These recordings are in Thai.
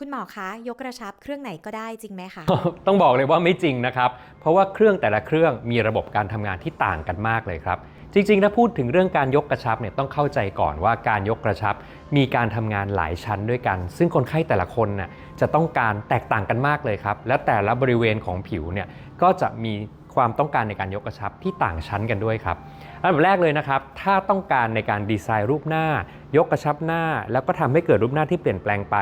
คุณหมอคะ ยกกระชับเครื่องไหนก็ได้จริงไหมคะ ต้องบอกเลยว่าไม่จริงนะครับ เพราะว่าเครื่องแต่ละเครื่องมีระบบการทำงานที่ต่างกันมากเลยครับ จริงๆ ถ้าพูดถึงเรื่องการยกกระชับเนี่ยต้องเข้าใจก่อนว่าการยกกระชับ มีการทำงานหลายชั้นด้วยกัน ซึ่งคนไข้แต่ละคนน่ะจะต้องการแตกต่างกันมากเลยครับ และแต่ละบริเวณของผิวเนี่ยก็จะมี ความต้องการในการยกกระชับที่ต่างชั้นกันด้วยครับอันดับแรกเลยนะครับ ถ้าต้องการในการดีไซน์รูปหน้า ยกกระชับหน้า แล้วก็ทำให้เกิดรูปหน้าที่เปลี่ยนแปลงไป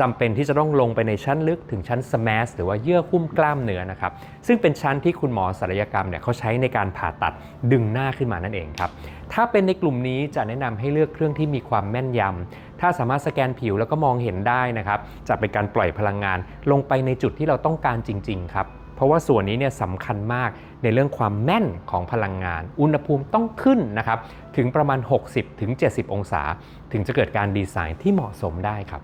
จำเป็นที่จะต้องลงไปในชั้นลึกถึงชั้นสมาสหรือว่าเยื่อหุ้มกล้ามเนื้อนะครับ ซึ่งเป็นชั้นที่คุณหมอศัลยกรรมเนี่ยเขาใช้ในการผ่าตัดดึงหน้าขึ้นมานั่นเองครับ ถ้าเป็นในกลุ่มนี้จะแนะนำให้เลือกเครื่องที่มีความแม่นยำถ้าสามารถสแกนผิวแล้วก็มองเห็นได้นะครับ จะเป็นการปล่อยพลังงานลงไปในจุดที่เราต้องการจริง ๆ ครับ เพราะว่าส่วนนี้เนี่ยสำคัญมากในเรื่องความแม่นของพลังงาน อุณหภูมิต้องขึ้นนะครับ ถึงประมาณ 60-70ถึง70 องศา ถึงจะเกิดการดีไซน์ที่เหมาะสมได้ครับ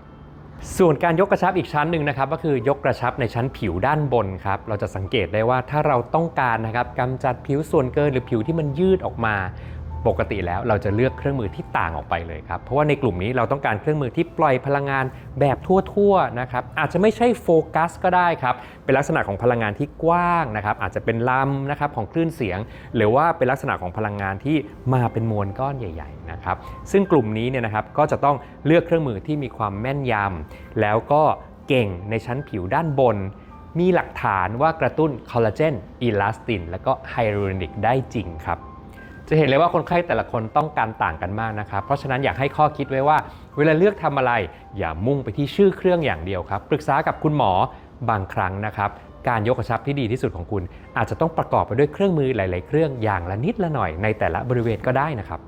ส่วนการยกกระชับอีกชั้นหนึ่งนะครับก็คือยกกระชับในชั้นผิวด้านบนครับเราจะสังเกตได้ว่าถ้าเราต้องการนะครับกำจัดผิวส่วนเกินหรือผิวที่มันยืดออกมา ปกติแล้วเราจะเลือกเครื่องมือที่ต่างออกไปเลยครับ เพราะว่าในกลุ่มนี้เราต้องการเครื่องมือที่ปล่อยพลังงานแบบทั่วๆนะครับอาจจะไม่ใช่โฟกัสก็ได้ครับเป็นลักษณะของพลังงานที่กว้างนะครับอาจจะเป็นลำนะครับของคลื่นเสียง หรือว่าเป็นลักษณะของพลังงานที่มาเป็นมวลก้อนใหญ่ๆนะครับซึ่งกลุ่มนี้เนี่ยนะครับก็จะต้องเลือกเครื่องมือที่มีความแม่นยำแล้วก็เก่งในชั้นผิวด้านบนมีหลักฐานว่ากระตุ้นคอลลาเจนอีลาสติน และก็ไฮโดรนิกได้จริงครับ จะเห็นเลยว่าคนไข้แต่ละคนต้องการต่างกันมากนะครับ เพราะฉะนั้นอยากให้ข้อคิดไว้ว่า เวลาเลือกทำอะไร อย่ามุ่งไปที่ชื่อเครื่องอย่างเดียวครับ ปรึกษากับคุณหมอบางครั้งนะครับ การยกกระชับที่ดีที่สุดของคุณ อาจจะต้องประกอบไปด้วยเครื่องมือหลาย ๆ เครื่องอย่างละนิดละหน่อยในแต่ละบริเวณก็ได้นะครับ